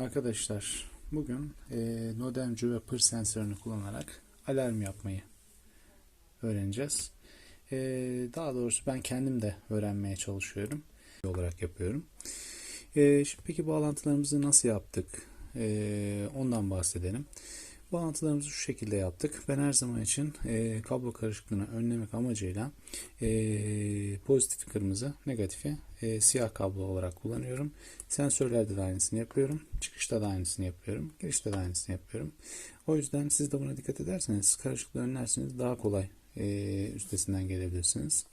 Arkadaşlar bugün e, Nodemcu ve Pır sensörünü kullanarak alarm yapmayı öğreneceğiz. E, daha doğrusu ben kendim de öğrenmeye çalışıyorum. olarak yapıyorum. E, şimdi peki bağlantılarımızı nasıl yaptık? E, ondan bahsedelim. Bağlantılarımızı şu şekilde yaptık. Ben her zaman için e, kablo karışıklığını önlemek amacıyla e, pozitif kırmızı, negatifi e, siyah kablo olarak kullanıyorum. Sensörlerde de aynısını yapıyorum. Çıkışta da aynısını yapıyorum. Girişte de aynısını yapıyorum. O yüzden siz de buna dikkat ederseniz karışıklığı önlerseniz daha kolay e, üstesinden gelebilirsiniz.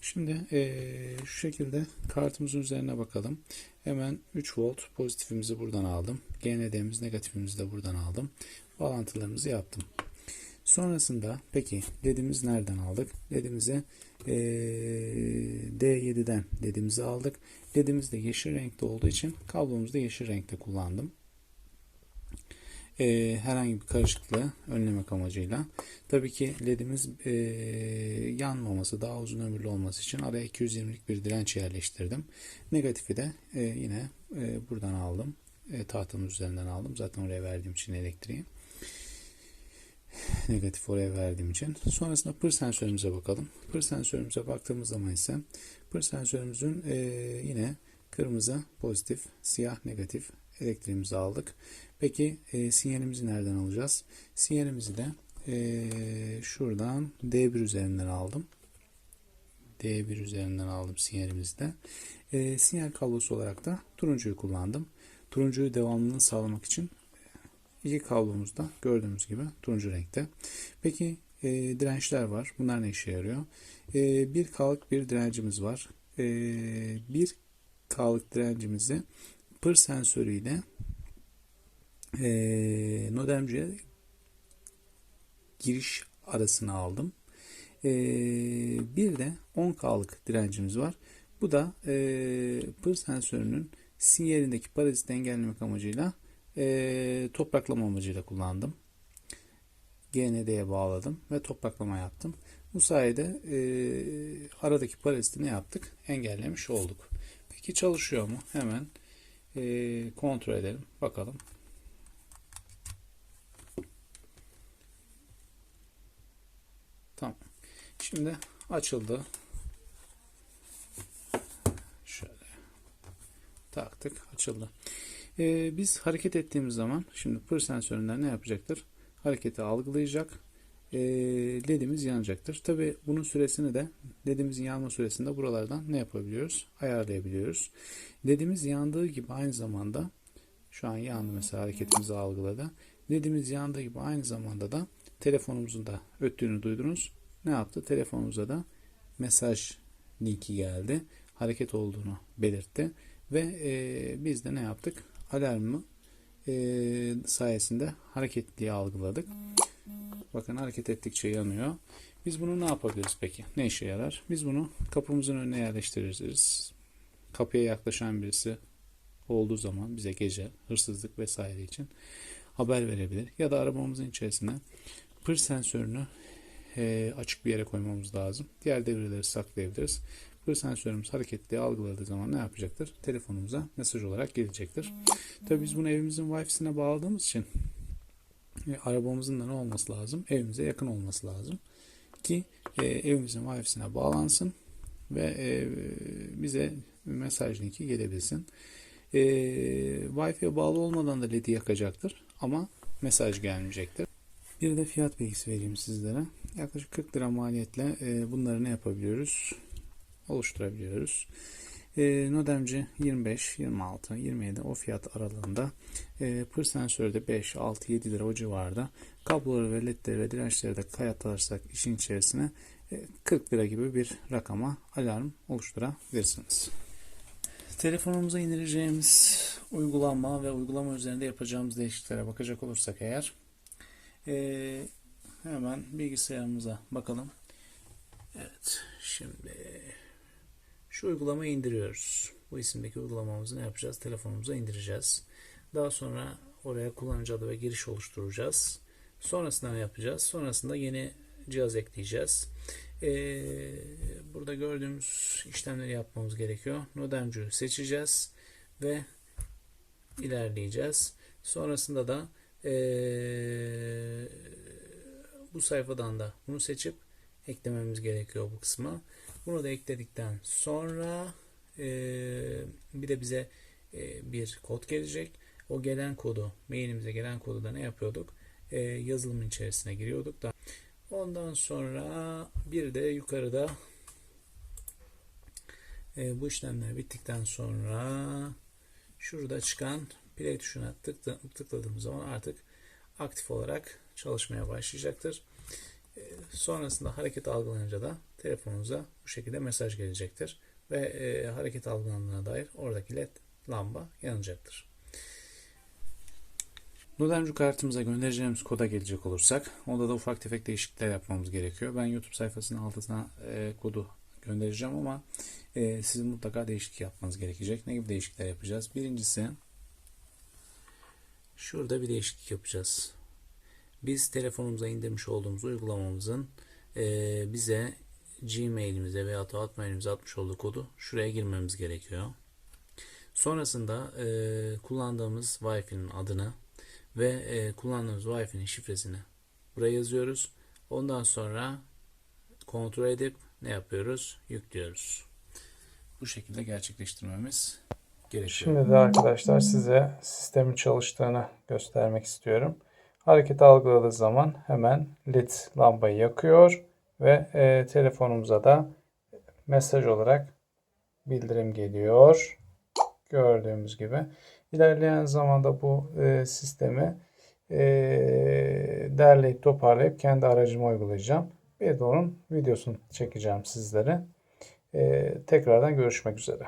Şimdi e, şu şekilde kartımızın üzerine bakalım. Hemen 3 volt pozitifimizi buradan aldım. GND'miz negatifimizi de buradan aldım. Bağlantılarımızı yaptım. Sonrasında peki ledimiz nereden aldık? Ledimizi e, D7'den ledimizi aldık. Ledimiz de yeşil renkte olduğu için kablomuzu da yeşil renkte kullandım. E, herhangi bir karışıklığı önlemek amacıyla. Tabii ki ledimiz e, yanmaması, daha uzun ömürlü olması için araya 220'lik bir direnç yerleştirdim. Negatifi de e, yine e, buradan aldım. E, tahtanın üzerinden aldım. Zaten oraya verdiğim için elektriği negatif oraya verdiğim için. Sonrasında pır sensörümüze bakalım. Pır sensörümüze baktığımız zaman ise pır sensörümüzün e, yine kırmızı pozitif, siyah negatif elektriğimizi aldık. Peki e, sinyalimizi nereden alacağız? Sinyalimizi de e, şuradan D1 üzerinden aldım. D1 üzerinden aldım sinyalimizi de. E, sinyal kablosu olarak da turuncuyu kullandım. Turuncuyu devamlılığını sağlamak için İki kablomuz da gördüğümüz gibi turuncu renkte. Peki e, dirençler var. Bunlar ne işe yarıyor? E, bir K'lık bir direncimiz var. E, bir K'lık direncimizi pır sensörüyle e, nodemciye giriş arasına aldım. E, bir de 10K'lık direncimiz var. Bu da e, pır sensörünün sinyalindeki paraziti engellemek amacıyla e, topraklama amacıyla kullandım. GND'ye bağladım ve topraklama yaptım. Bu sayede e, aradaki paraziti ne yaptık? Engellemiş olduk. Peki çalışıyor mu? Hemen e, kontrol edelim. Bakalım. Tamam. Şimdi açıldı. Şöyle taktık. Açıldı. Ee, biz hareket ettiğimiz zaman şimdi pır sensöründen ne yapacaktır? Hareketi algılayacak. E, ledimiz yanacaktır. Tabi bunun süresini de ledimizin yanma süresinde buralardan ne yapabiliyoruz? Ayarlayabiliyoruz. Ledimiz yandığı gibi aynı zamanda şu an yandı mesela hareketimizi algıladı. Ledimiz yandığı gibi aynı zamanda da telefonumuzun da öttüğünü duydunuz. Ne yaptı? Telefonumuza da mesaj linki geldi. Hareket olduğunu belirtti. Ve e, biz de ne yaptık? Alarmı e, sayesinde hareketliği algıladık. Bakın hareket ettikçe yanıyor. Biz bunu ne yapabiliriz peki? Ne işe yarar? Biz bunu kapımızın önüne yerleştiririz. Kapıya yaklaşan birisi olduğu zaman bize gece hırsızlık vesaire için haber verebilir. Ya da arabamızın içerisine pır sensörünü e, açık bir yere koymamız lazım. Diğer devreleri saklayabiliriz. Bu sensörümüz hareketli algıladığı zaman ne yapacaktır? Telefonumuza mesaj olarak gelecektir. Tabii biz bunu evimizin Wi-Fi'sine bağladığımız için e, arabamızın da ne olması lazım? Evimize yakın olması lazım. Ki e, evimizin Wi-Fi'sine bağlansın ve e, bize mesaj linki gelebilsin. E, Wi-Fi'ye bağlı olmadan da LED'i yakacaktır ama mesaj gelmeyecektir. Bir de fiyat bilgisi vereyim sizlere. Yaklaşık 40 lira maliyetle e, bunları ne yapabiliyoruz? Oluşturabiliyoruz. E, Nodemci 25, 26, 27 o fiyat aralığında. E, pır sensörü de 5, 6, 7 lira o civarda. Kabloları ve ledleri ve dirençleri de kayıtlarsak işin içerisine e, 40 lira gibi bir rakama alarm oluşturabilirsiniz. Telefonumuza indireceğimiz uygulama ve uygulama üzerinde yapacağımız değişikliklere bakacak olursak eğer e, hemen bilgisayarımıza bakalım. Evet şimdi şu uygulamayı indiriyoruz. Bu isimdeki uygulamamızı ne yapacağız? Telefonumuza indireceğiz. Daha sonra oraya kullanıcı adı ve giriş oluşturacağız. Sonrasında ne yapacağız? Sonrasında yeni cihaz ekleyeceğiz. Ee, burada gördüğümüz işlemleri yapmamız gerekiyor. Nodemcü seçeceğiz ve ilerleyeceğiz. Sonrasında da eee, bu sayfadan da bunu seçip eklememiz gerekiyor bu kısma. Bunu da ekledikten sonra eee, bir de bize eee, bir kod gelecek. O gelen kodu, mailimize gelen kodu da ne yapıyorduk? Eee, yazılımın içerisine giriyorduk da ondan sonra bir de yukarıda e, bu işlemler bittikten sonra şurada çıkan play tuşuna tıkla, tıkladığımız zaman artık aktif olarak çalışmaya başlayacaktır. E, sonrasında hareket algılanınca da telefonunuza bu şekilde mesaj gelecektir. Ve e, hareket algılandığına dair oradaki led lamba yanacaktır. Nudencu kartımıza göndereceğimiz koda gelecek olursak onda da ufak tefek değişiklikler yapmamız gerekiyor. Ben YouTube sayfasının altına e, kodu göndereceğim ama e, sizin mutlaka değişiklik yapmanız gerekecek. Ne gibi değişiklikler yapacağız? Birincisi şurada bir değişiklik yapacağız. Biz telefonumuza indirmiş olduğumuz uygulamamızın e, bize Gmail'imize veya Hotmail'imize atmış olduğu kodu şuraya girmemiz gerekiyor. Sonrasında e, kullandığımız Wi-Fi'nin adını ve e, kullandığımız Wi-Fi'nin şifresini buraya yazıyoruz. Ondan sonra kontrol edip ne yapıyoruz? Yüklüyoruz. Bu şekilde gerçekleştirmemiz gerekiyor. Şimdi de arkadaşlar size sistemin çalıştığını göstermek istiyorum. Hareket algıladığı zaman hemen led lambayı yakıyor ve e, telefonumuza da mesaj olarak bildirim geliyor. Gördüğümüz gibi. İlerleyen zamanda bu e, sistemi e, derleyip toparlayıp kendi aracıma uygulayacağım. Bir de onun videosunu çekeceğim sizlere. E, tekrardan görüşmek üzere.